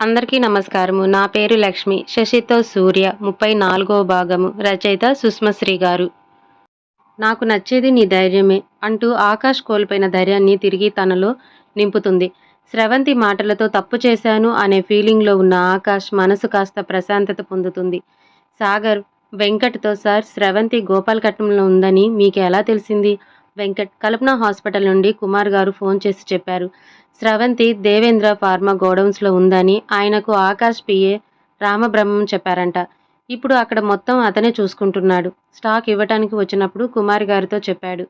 అందరికీ నమస్కారము. నా పేరు లక్ష్మి. శశితో సూర్య ముప్పై నాలుగో భాగము. రచయిత సుష్మశ్రీ గారు. నాకు నచ్చేది నీ ధైర్యమే అంటూ ఆకాష్ కోల్పోయిన ధైర్యాన్ని తిరిగి తనలో నింపుతుంది. స్రవంతి మాటలతో తప్పు చేశాను అనే ఫీలింగ్లో ఉన్న ఆకాష్ మనసు కాస్త ప్రశాంతత పొందుతుంది. సాగర్ వెంకట్తో సార్ స్రవంతి గోపాలకట్నంలో ఉందని మీకు ఎలా తెలిసింది? వెంకట్ కల్పన హాస్పిటల్ నుండి కుమార్ గారు ఫోన్ చేసి చెప్పారు. స్రవంతి దేవేంద్ర ఫార్మా గోడౌన్స్లో ఉందని ఆయనకు ఆకాష్ పిఏ రామబ్రహ్మం చెప్పారంట. ఇప్పుడు అక్కడ మొత్తం అతనే చూసుకుంటున్నాడు. స్టాక్ ఇవ్వటానికి వచ్చినప్పుడు కుమార్ గారితో చెప్పాడు.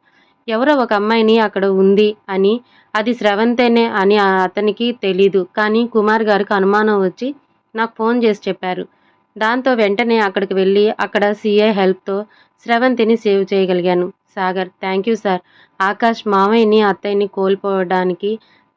ఎవరో ఒక అమ్మాయిని అక్కడ ఉంది అని అది స్రవంతేనే అని అతనికి తెలీదు. కానీ కుమార్ గారికి అనుమానం వచ్చి నాకు ఫోన్ చేసి చెప్పారు. దాంతో వెంటనే అక్కడికి వెళ్ళి అక్కడ సీఏ హెల్ప్తో స్రవంతిని సేవ్ చేయగలిగాను. Sagar. Thank you sir. Akash మావయ్యని అత్తయ్యని కోల్పోవడానికి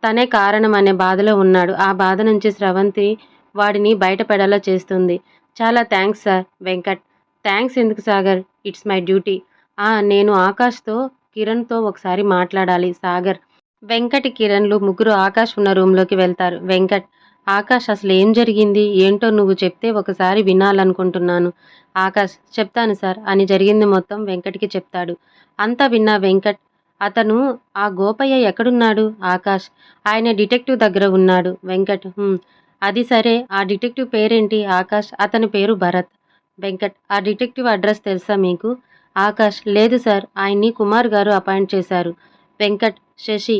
తనే కారణం అనే బాధలో ఉన్నాడు. ఆ బాధ నుంచి స్రవంతి వాడిని బయటపడేలా చేస్తుంది. చాలా థ్యాంక్స్ సార్. వెంకట్. థ్యాంక్స్ ఎందుకు సాగర్? It's my duty. ఆ నేను ఆకాష్తో కిరణ్తో ఒకసారి మాట్లాడాలి సాగర్. వెంకట్ కిరణ్లు ముగ్గురు ఆకాష్ ఉన్న రూమ్లోకి వెళ్తారు. వెంకట్ ఆకాష్ అసలు ఏం జరిగింది? ఏంటో నువ్వు చెప్తే ఒకసారి వినాలనుకుంటున్నాను. ఆకాష్ చెప్తాను సార్. అని జరిగింది మొత్తం వెంకట్కి చెప్తాడు. అంతా విన్నా వెంకట్ అతను ఆ గోపయ్య ఎక్కడున్నాడు? ఆకాష్ ఆయన డిటెక్టివ్ దగ్గర ఉన్నాడు. వెంకట్ అది సరే. ఆ డిటెక్టివ్ పేరేంటి? ఆకాష్ అతని పేరు భరత్. వెంకట్ ఆ డిటెక్టివ్ అడ్రస్ తెలుసా మీకు? ఆకాష్ లేదు సార్. ఆయన్ని కుమార్ గారు అపాయింట్ చేశారు. వెంకట్ శశి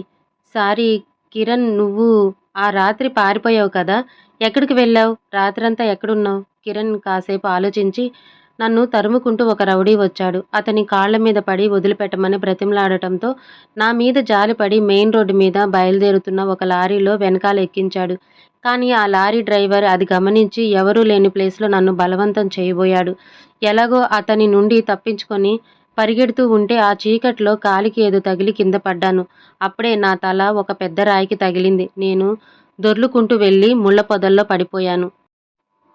సారీ కిరణ్ నువ్వు ఆ రాత్రి పారిపోయావు కదా. ఎక్కడికి వెళ్ళావు? రాత్రంతా ఎక్కడున్నావు? కిరణ్ కాసేపు ఆలోచించి నన్ను తరుముకుంటూ ఒక రౌడీ వచ్చాడు. అతని కాళ్ళ మీద పడి వదిలిపెట్టమని బ్రతిమలాడటంతో నా మీద జాలిపడి మెయిన్ రోడ్డు మీద బయలుదేరుతున్న ఒక లారీలో వెనకాల ఎక్కించాడు. కానీ ఆ లారీ డ్రైవర్ అది గమనించి ఎవరూ లేని ప్లేస్లో నన్ను బలవంతం చేయబోయాడు. ఎలాగో అతని నుండి తప్పించుకొని పరిగెడుతూ ఉంటే ఆ చీకట్లో కాలికి ఏదో తగిలి కింద పడ్డాను. అప్పుడే నా తల ఒక పెద్ద రాయికి తగిలింది. నేను దొర్లుకుంటూ వెళ్ళి ముళ్ళ పొదల్లో పడిపోయాను.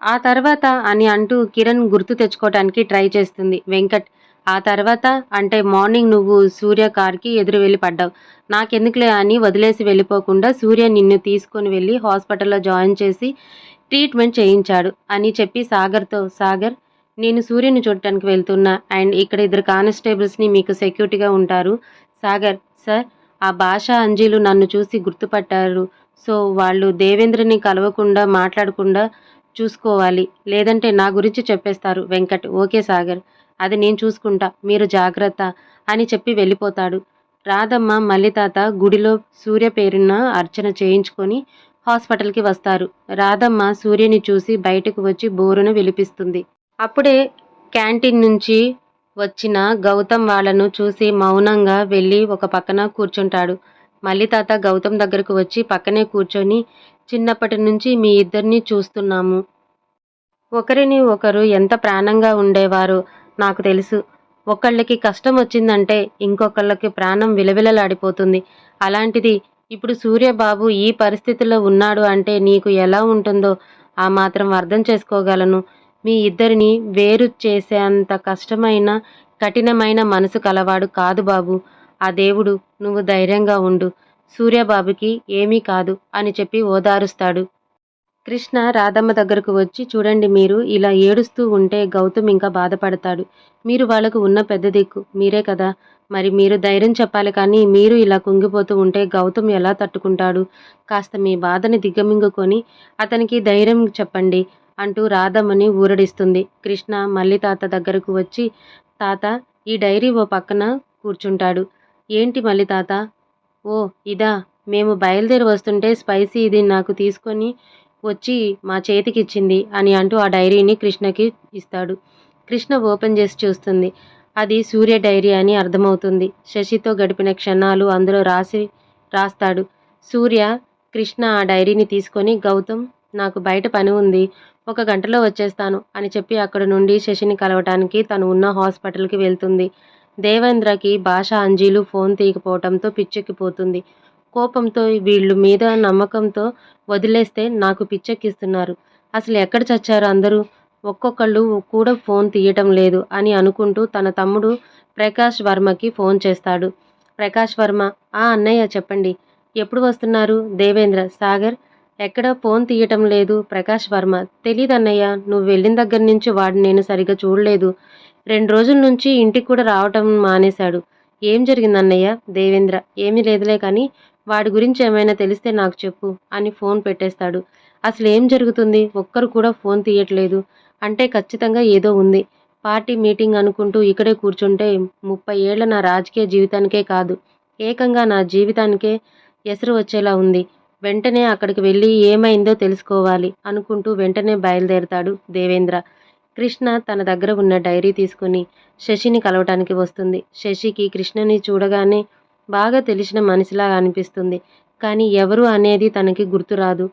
ఆ తర్వాత అని అంటూ కిరణ్ గుర్తు తెచ్చుకోవటానికి ట్రై చేస్తుంది. వెంకట్ ఆ తర్వాత? అంటే మార్నింగ్ నువ్వు సూర్య కార్కి ఎదురు వెళ్ళి పడ్డావు. నాకెందుకులే అని వదిలేసి వెళ్ళిపోకుండా సూర్య నిన్ను తీసుకొని వెళ్ళి హాస్పిటల్లో జాయిన్ చేసి ట్రీట్మెంట్ చేయించాడు అని చెప్పి సాగర్తో సాగర్ నేను సూర్యుని చూడటానికి వెళ్తున్నా అండ్ ఇక్కడ ఇద్దరు కానిస్టేబుల్స్ని మీకు సెక్యూరిటీగా ఉంటారు. సాగర్ సార్ ఆ భాష అంజీలు నన్ను చూసి గుర్తుపట్టారు. సో వాళ్ళు దేవేంద్రని కలవకుండా మాట్లాడకుండా చూసుకోవాలి. లేదంటే నా గురించి చెప్పేస్తారు. వెంకట్ ఓకే సాగర్ అది నేను చూసుకుంటా. మీరు జాగ్రత్త అని చెప్పి వెళ్ళిపోతాడు. రాధమ్మ మల్లితాత గుడిలో సూర్య పేరున అర్చన చేయించుకొని హాస్పిటల్కి వస్తారు. రాధమ్మ సూర్యుని చూసి బయటకు వచ్చి బోరును విలిపిస్తుంది. అప్పుడే క్యాంటీన్ నుంచి వచ్చిన గౌతమ్ వాళ్ళను చూసి మౌనంగా వెళ్ళి ఒక పక్కన కూర్చుంటాడు. మళ్ళీ తాత గౌతమ్ దగ్గరకు వచ్చి పక్కనే కూర్చొని చిన్నప్పటి నుంచి మీ ఇద్దరిని చూస్తున్నాము. ఒకరిని ఒకరు ఎంత ప్రాణంగా ఉండేవారు నాకు తెలుసు. ఒకళ్ళకి కష్టం వచ్చిందంటే ఇంకొకళ్ళకి ప్రాణం విలవిలలాడిపోతుంది. అలాంటిది ఇప్పుడు సూర్యబాబు ఈ పరిస్థితిలో ఉన్నాడు అంటే నీకు ఎలా ఉంటుందో ఆ మాత్రం అర్థం చేసుకోగలను. మీ ఇద్దరిని వేరు చేసేంత కష్టమైన కఠినమైన మనసు కలవాడు కాదు బాబు. ఆ దేవుడు నువ్వు ధైర్యంగా ఉండు. సూర్యబాబుకి ఏమీ కాదు అని చెప్పి ఓదారుస్తాడు. కృష్ణ రాధమ్మ దగ్గరకు వచ్చి చూడండి మీరు ఇలా ఏడుస్తూ ఉంటే గౌతమ్ ఇంకా బాధపడతాడు. మీరు వాళ్ళకు ఉన్న పెద్ద దిక్కు మీరే కదా. మరి మీరు ధైర్యం చెప్పాలి కానీ మీరు ఇలా కుంగిపోతూ ఉంటే గౌతమ్ ఎలా తట్టుకుంటాడు? కాస్త మీ బాధని దిగ్గమింగుకొని అతనికి ధైర్యం చెప్పండి. అంటూ రాధమ్మని ఊరడిస్తుంది. కృష్ణ మళ్ళీ తాత దగ్గరకు వచ్చి తాత ఈ డైరీ ఓ పక్కన కూర్చుంటాడు. ఏంటి మళ్ళీ తాత? ఓ ఇదా మేము బయలుదేరి వస్తుంటే స్పైసీ ఇది నాకు తీసుకొని వచ్చి మా చేతికి ఇచ్చింది అని అంటూ ఆ డైరీని కృష్ణకి ఇస్తాడు. కృష్ణ ఓపెన్ చేసి చూస్తుంది. అది సూర్య డైరీ అని అర్థమవుతుంది. శశితో గడిపిన క్షణాలు అందులో రాసి రాస్తాడు. సూర్య కృష్ణ ఆ డైరీని తీసుకొని గౌతమ్ నాకు బయట పని ఉంది. ఒక గంటలో వచ్చేస్తాను అని చెప్పి అక్కడ నుండి శశిని కలవటానికి తను ఉన్న హాస్పిటల్కి వెళ్తుంది. దేవేంద్రకి భాష అంజీలు ఫోన్ తీయకపోవడంతో పిచ్చెక్కిపోతుంది. కోపంతో వీళ్ళు మీద నమ్మకంతో వదిలేస్తే నాకు పిచ్చెక్కిస్తున్నారు. అసలు ఎక్కడ చచ్చారు అందరూ? ఒక్కొక్కళ్ళు కూడా ఫోన్ తీయటం లేదు అని అనుకుంటూ తన తమ్ముడు ప్రకాష్ వర్మకి ఫోన్ చేస్తాడు. ప్రకాష్ వర్మ ఆ అన్నయ్య చెప్పండి. ఎప్పుడు వస్తున్నారు? దేవేంద్ర సాగర్ ఎక్కడా ఫోన్ తీయటం లేదు. ప్రకాష్ వర్మ తెలీదన్నయ్య నువ్వు వెళ్ళిన దగ్గర నుంచి వాడిని నేను సరిగ్గా చూడలేదు. రెండు రోజుల నుంచి ఇంటికి కూడా రావటం మానేశాడు. ఏం జరిగిందన్నయ్య? దేవేంద్ర ఏమీ లేదులే కానీ వాడి గురించి ఏమైనా తెలిస్తే నాకు చెప్పు అని ఫోన్ పెట్టేస్తాడు. అసలు ఏం జరుగుతుంది? ఒక్కరు కూడా ఫోన్ తీయట్లేదు. అంటే ఖచ్చితంగా ఏదో ఉంది. పార్టీ మీటింగ్ అనుకుంటూ ఇక్కడే కూర్చుంటే ముప్పై ఏళ్ళ నా రాజకీయ జీవితానికే కాదు. ఏకంగా నా జీవితానికే ఎసరు వచ్చేలా ఉంది. వెంటనే అక్కడికి వెళ్ళి ఏమైందో తెలుసుకోవాలి అనుకుంటూ వెంటనే బయలుదేరతాడు దేవేంద్ర. కృష్ణ తన దగ్గర ఉన్న డైరీ తీసుకుని శశిని కలవటానికి వస్తుంది. శశికి కృష్ణని చూడగానే బాగా తెలిసిన మనిషిలా అనిపిస్తుంది. కానీ ఎవరు అనేది తనకి గుర్తురాదు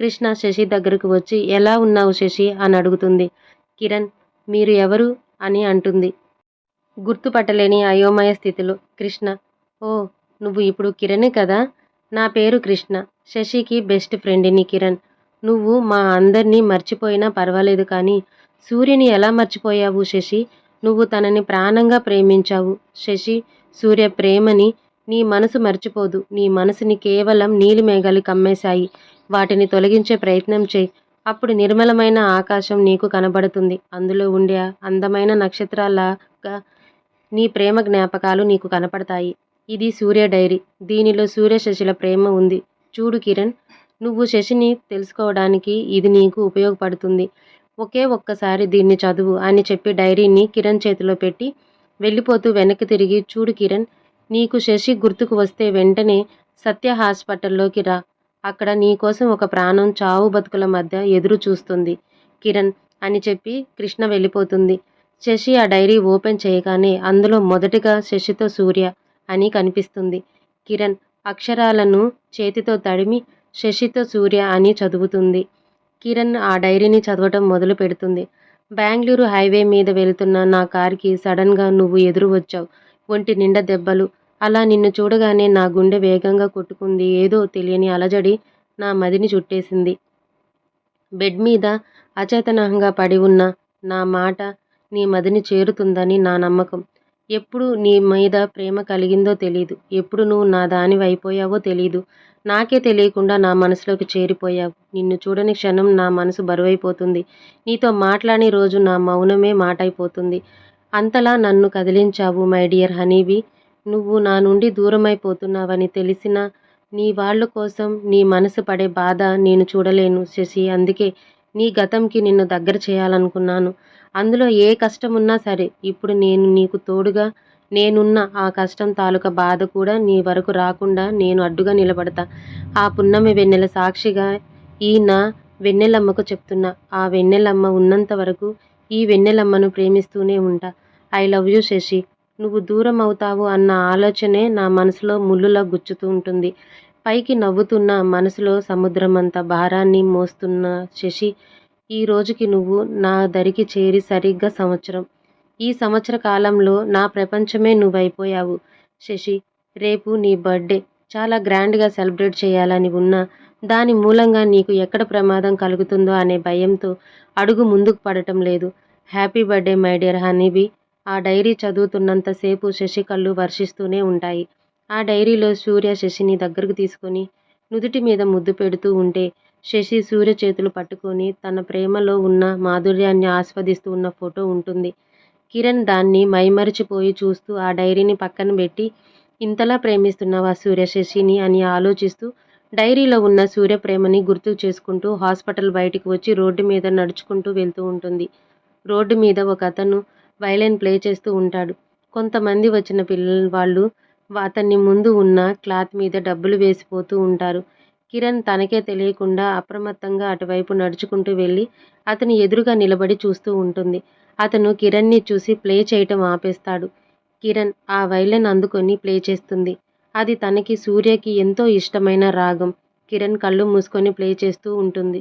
కృష్ణ శశి దగ్గరకు వచ్చి ఎలా ఉన్నావు శశి? అని అడుగుతుంది. కిరణ్ మీరు ఎవరు? అని అంటుంది. గుర్తుపట్టలేని అయోమయ స్థితిలో కృష్ణ ఓ నువ్వు ఇప్పుడు కిరణే కదా? నా పేరు కృష్ణ. శశికి బెస్ట్ ఫ్రెండ్ని కిరణ్ నువ్వు మా అందరినీ మర్చిపోయినా పర్వాలేదు కానీ సూర్యుని ఎలా మర్చిపోయావు శశి? నువ్వు తనని ప్రాణంగా ప్రేమించావు. శశి సూర్య ప్రేమని నీ మనసు మర్చిపోదు. నీ మనసుని కేవలం నీలి మేఘాలు కమ్మేశాయి. వాటిని తొలగించే ప్రయత్నం చేయి. అప్పుడు నిర్మలమైన ఆకాశం నీకు కనబడుతుంది. అందులో ఉండే అందమైన నక్షత్రాలాగా నీ ప్రేమ జ్ఞాపకాలు నీకు కనపడతాయి. ఇది సూర్య డైరీ. దీనిలో సూర్య శశిల ప్రేమ ఉంది. చూడు కిరణ్ నువ్వు శశిని తెలుసుకోవడానికి ఇది నీకు ఉపయోగపడుతుంది. ఒకే ఒక్కసారి దీన్ని చదువు అని చెప్పి డైరీని కిరణ్ చేతిలో పెట్టి వెళ్ళిపోతూ వెనక్కి తిరిగి చూడు కిరణ్ నీకు శశి గుర్తుకు వస్తే వెంటనే సత్య హాస్పిటల్లోకి రా. అక్కడ నీకోసం ఒక ప్రాణం చావు బతుకుల మధ్య ఎదురు చూస్తుంది కిరణ్ అని చెప్పి కృష్ణ వెళ్ళిపోతుంది. శశి ఆ డైరీ ఓపెన్ చేయగానే అందులో మొదటగా శశితో సూర్య అని కనిపిస్తుంది. కిరణ్ అక్షరాలను చేతితో తడిమి శశితో సూర్య అని చదువుతుంది. కిరణ్ ఆ డైరీని చదవటం మొదలు పెడుతుంది. బెంగళూరు హైవే మీద వెళ్తున్న నా కార్కి సడన్గా నువ్వు ఎదురు వచ్చావు. ఒంటి నిండా దెబ్బలు. అలా నిన్ను చూడగానే నా గుండె వేగంగా కొట్టుకుంది. ఏదో తెలియని అలజడి నా మదిని చుట్టేసింది. బెడ్ మీద అచేతనంగా పడి ఉన్న నా మాట నీ మదిని చేరుతుందని నా నమ్మకం. ఎప్పుడు నీ మీద ప్రేమ కలిగిందో తెలీదు. ఎప్పుడు నువ్వు నా దానివైపోయావో తెలీదు. నాకే తెలియకుండా నా మనసులోకి చేరిపోయావు. నిన్ను చూడని క్షణం నా మనసు బరువైపోతుంది. నీతో మాట్లాడి రోజు నా మౌనమే మాటైపోతుంది. అంతలా నన్ను కదిలించావు మై డియర్ హనీబీ. నువ్వు నా నుండి దూరమైపోతున్నావని తెలిసిన నీ వాళ్ళ కోసం నీ మనసు పడే బాధ నేను చూడలేను శశి. అందుకే నీ గతంకి నిన్ను దగ్గర చేయాలనుకున్నాను. అందులో ఏ కష్టం ఉన్నా సరే ఇప్పుడు నేను నీకు తోడుగా నేనున్న ఆ కష్టం తాలూకా బాధ కూడా నీ వరకు రాకుండా నేను అడ్డుగా నిలబడతా. ఆ పున్నమి వెన్నెల సాక్షిగా ఈ నా వెన్నెలమ్మకు చెప్తున్నా. ఆ వెన్నెలమ్మ ఉన్నంత వరకు ఈ వెన్నెలమ్మను ప్రేమిస్తూనే ఉంటా. I love you Sasi. నువ్వు దూరం అవుతావు అన్న ఆలోచనే నా మనసులో ముళ్ళులా గుచ్చుతూ ఉంటుంది. పైకి నవ్వుతున్న మనసులో సముద్రమంత భారాన్ని మోస్తున్న శశి ఈ రోజుకి నువ్వు నా దరికి చేరి సరిగ్గా సంవత్సరం. ఈ సంవత్సర కాలంలో నా ప్రపంచమే నువ్వైపోయావు. శశి రేపు నీ బర్త్డే. చాలా గ్రాండ్గా సెలబ్రేట్ చేయాలని ఉన్నా దాని మూలంగా నీకు ఎక్కడ ప్రమాదం కలుగుతుందో అనే భయంతో అడుగు ముందుకు పడటం లేదు. Happy birthday my dear honeybee. ఆ డైరీ చదువుతున్నంతసేపు శశి కళ్ళు వర్షిస్తూనే ఉంటాయి. ఆ డైరీలో సూర్య శశిని దగ్గరకు తీసుకొని నుదుటి మీద ముద్దు పెడుతూ ఉంటే శశి సూర్య చేతులు పట్టుకొని తన ప్రేమలో ఉన్న మాధుర్యాన్ని ఆస్వాదిస్తూ ఉన్న ఫోటో ఉంటుంది. కిరణ్ దాన్ని మైమరిచిపోయి చూస్తూ ఆ డైరీని పక్కన పెట్టి ఇంతలా ప్రేమిస్తున్నావా సూర్య శశిని? అని ఆలోచిస్తూ డైరీలో ఉన్న సూర్య ప్రేమని గుర్తు చేసుకుంటూ హాస్పిటల్ బయటికి వచ్చి రోడ్డు మీద నడుచుకుంటూ వెళ్తూ ఉంటుంది. రోడ్డు మీద ఒక అతను వైలెన్ ప్లే చేస్తూ ఉంటాడు. కొంతమంది వచ్చిన పిల్లల వాళ్ళు అతన్ని ముందు ఉన్న క్లాత్ మీద డబ్బులు వేసిపోతూ ఉంటారు. కిరణ్ తనకే తెలియకుండా అప్రమత్తంగా అటువైపు నడుచుకుంటూ వెళ్ళి అతని ఎదురుగా నిలబడి చూస్తూ ఉంటుంది. అతను కిరణ్ని చూసి ప్లే చేయటం ఆపేస్తాడు. కిరణ్ ఆ వైలెన్ అందుకొని ప్లే చేస్తుంది. అది తనకి సూర్యకి ఎంతో ఇష్టమైన రాగం. కిరణ్ కళ్ళు మూసుకొని ప్లే చేస్తూ ఉంటుంది.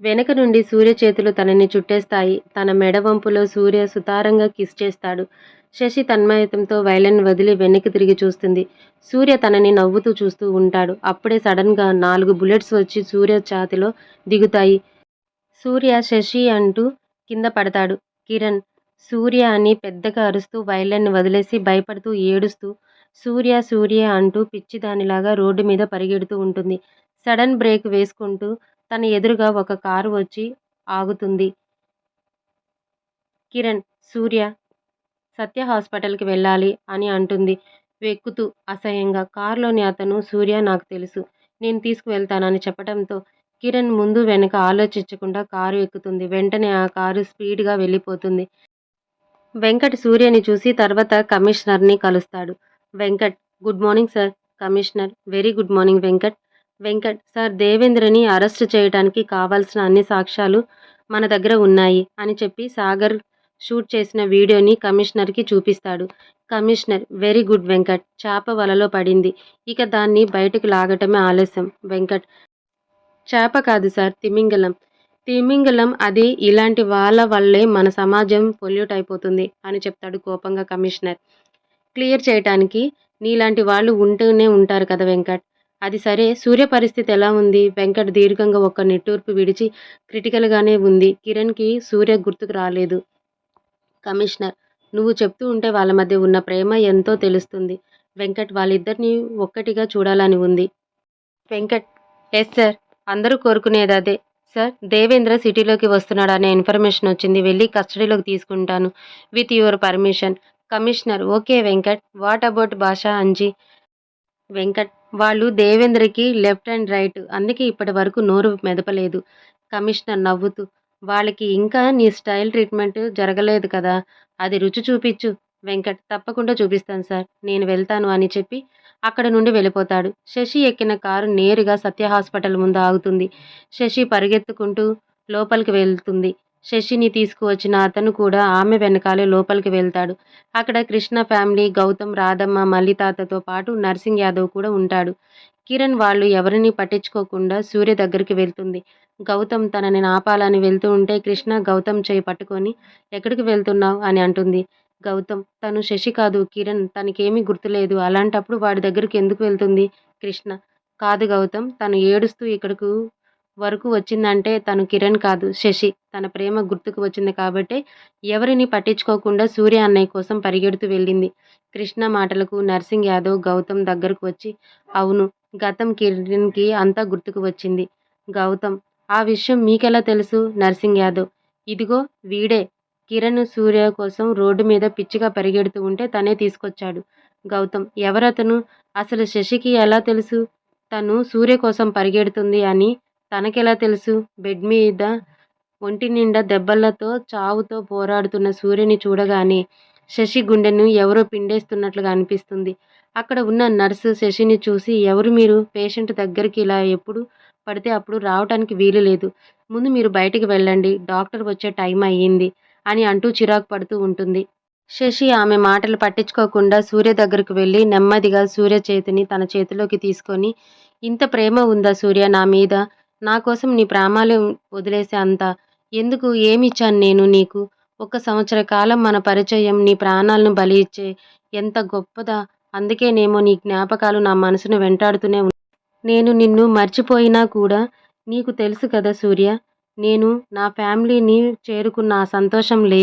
వెనక నుండి సూర్య చేతులు తనని చుట్టేస్తాయి. తన మెడ వంపులో సూర్య సుతారంగా కిస్ చేస్తాడు. శశి తన్మయతంతో వైలెన్ వదిలి వెనక్కి తిరిగి చూస్తుంది. సూర్య తనని నవ్వుతూ చూస్తూ ఉంటాడు. అప్పుడే సడన్గా నాలుగు బుల్లెట్స్ వచ్చి సూర్య ఛాతిలో దిగుతాయి. సూర్య శశి అంటూ కింద పడతాడు. కిరణ్ సూర్య అని పెద్దగా అరుస్తూ వైలెన్ వదిలేసి భయపడుతూ ఏడుస్తూ సూర్య సూర్య అంటూ పిచ్చిదానిలాగా రోడ్డు మీద పరిగెడుతూ ఉంటుంది. సడన్ బ్రేక్ వేసుకుంటూ తన ఎదురుగా ఒక కారు వచ్చి ఆగుతుంది. కిరణ్ సూర్య సత్య హాస్పిటల్కి వెళ్ళాలి అని అంటుంది. వెక్కుతూ అసహ్యంగా కారులోని అతను సూర్య నాకు తెలుసు నేను తీసుకువెళ్తానని చెప్పడంతో కిరణ్ ముందు వెనక ఆలోచించకుండా కారు ఎక్కుతుంది. వెంటనే ఆ కారు స్పీడ్గా వెళ్ళిపోతుంది. వెంకట్ సూర్యని చూసి తర్వాత కమిషనర్ని కలుస్తాడు. Venkat good morning sir commissioner very good morning Venkat. Venkat sir దేవేంద్రని arrest చేయడానికి కావాల్సిన అన్ని సాక్ష్యాలు మన దగ్గర ఉన్నాయి అని చెప్పి సాగర్ షూట్ చేసిన వీడియోని కమిషనర్కి చూపిస్తాడు. కమిషనర్ వెరీ గుడ్ వెంకట్ చేప వలలో పడింది. ఇక దాన్ని బయటకు లాగటమే ఆలస్యం. వెంకట్ చేప కాదు సార్ తిమింగలం తిమింగలం అది ఇలాంటి వాళ్ళ వల్లే మన సమాజం పొల్యూట్ అయిపోతుంది అని చెప్తాడు కోపంగా కమిషనర్. క్లియర్ చేయటానికి నీలాంటి వాళ్ళు ఉంటూనే ఉంటారు కదా వెంకట్. అది సరే సూర్య పరిస్థితి ఎలా ఉంది? వెంకట్ దీర్ఘంగా ఒక నిట్టూర్పు విడిచి క్రిటికల్గానే ఉంది. కిరణ్కి సూర్య గుర్తుకు రాలేదు. కమిషనర్. నువ్వు చెప్తూ ఉంటే వాళ్ళ మధ్య ఉన్న ప్రేమ ఎంతో తెలుస్తుంది. వెంకట్ వాళ్ళిద్దరిని ఒక్కటిగా చూడాలని ఉంది. వెంకట్ ఎస్ సార్ అందరూ కోరుకునేది అదే. సార్ దేవేంద్ర సిటీలోకి వస్తున్నాడు అనే ఇన్ఫర్మేషన్ వచ్చింది. వెళ్ళి కస్టడీలోకి తీసుకుంటాను with your permission. Commissioner okay Venkat what about Basha Anji? Venkat వాళ్ళు దేవేంద్రకి లెఫ్ట్ అండ్ రైట్ అందుకే ఇప్పటి వరకు నోరు మెదపలేదు. కమిషనర్ నవ్వుతూ వాళ్ళకి ఇంకా నీ స్టైల్ ట్రీట్మెంట్ జరగలేదు కదా అది రుచి చూపించు వెంకట్ తప్పకుండా చూపిస్తాను సార్. నేను వెళ్తాను అని చెప్పి అక్కడ నుండి వెళ్ళిపోతాడు. శశి ఎక్కిన కారు నేరుగా సత్య హాస్పిటల్ ముందు ఆగుతుంది. శశి పరిగెత్తుకుంటూ లోపలికి వెళ్తుంది. శశిని తీసుకువచ్చిన అతను కూడా ఆమె వెనకాలే లోపలికి వెళ్తాడు. అక్కడ కృష్ణ ఫ్యామిలీ గౌతమ్ రాధమ్మ మల్లితాతతో పాటు నర్సింగ్ యాదవ్ కూడా ఉంటాడు. కిరణ్ వాళ్ళు ఎవరిని పట్టించుకోకుండా సూర్య దగ్గరికి వెళ్తుంది. గౌతమ్ తనని ఆపాలని వెళ్తూ ఉంటే కృష్ణ గౌతమ్ చేయి పట్టుకొని ఎక్కడికి వెళ్తున్నావు? అని అంటుంది. గౌతమ్ తను శశి కాదు కిరణ్ తనకేమీ గుర్తులేదు. అలాంటప్పుడు వాడి దగ్గరికి ఎందుకు వెళ్తుంది? కృష్ణ కాదు గౌతమ్ తను ఏడుస్తూ ఇక్కడకు వరకు వచ్చిందంటే తను కిరణ్ కాదు శశి. తన ప్రేమ గుర్తుకు వచ్చింది కాబట్టి ఎవరిని పట్టించుకోకుండా సూర్య అన్నయ్య కోసం పరిగెడుతూ వెళ్ళింది. కృష్ణ మాటలకు నర్సింగ్ యాదవ్ గౌతమ్ దగ్గరకు వచ్చి అవును గతం కిరణ్కి అంతా గుర్తుకు వచ్చింది. గౌతమ్ ఆ విషయం మీకెలా తెలుసు? నర్సింగ్ యాదవ్ ఇదిగో వీడే. కిరణ్ సూర్య కోసం రోడ్డు మీద పిచ్చిగా పరిగెడుతూ ఉంటే తనే తీసుకొచ్చాడు. గౌతమ్ ఎవరతను? అసలు శశికి ఎలా తెలుసు? తను సూర్య కోసం పరిగెడుతుంది అని తనకెలా తెలుసు? బెడ్ మీద ఒంటి నిండా దెబ్బలతో చావుతో పోరాడుతున్న సూర్యని చూడగానే శశి గుండెను ఎవరో పిండేస్తున్నట్లుగా అనిపిస్తుంది. అక్కడ ఉన్న నర్సు శశిని చూసి ఎవరు మీరు? పేషెంట్ దగ్గరికి ఇలా ఎప్పుడు పడితే అప్పుడు రావటానికి వీలు లేదు. ముందు మీరు బయటికి వెళ్ళండి. డాక్టర్ వచ్చే టైం అయ్యింది అని అంటూ చిరాకు పడుతూ ఉంటుంది. శశి ఆమె మాటలు పట్టించుకోకుండా సూర్య దగ్గరకు వెళ్ళి నెమ్మదిగా సూర్య చేతిని తన చేతిలోకి తీసుకొని ఇంత ప్రేమ ఉందా సూర్య నా మీద? నా కోసం నీ ప్రాణాలు వదిలేసే అంత ఎందుకు? ఏమిచ్చాను నేను నీకు? ఒక సంవత్సర కాలం మన పరిచయం నీ ప్రాణాలను బలి ఇచ్చే ఎంత గొప్పదా? అందుకేనేమో నీ జ్ఞాపకాలు నా మనసును వెంటాడుతూనే నేను నిన్ను మర్చిపోయినా కూడా నీకు తెలుసు కదా సూర్య నేను నా ఫ్యామిలీని చేరుకున్న సంతోషం లేదు.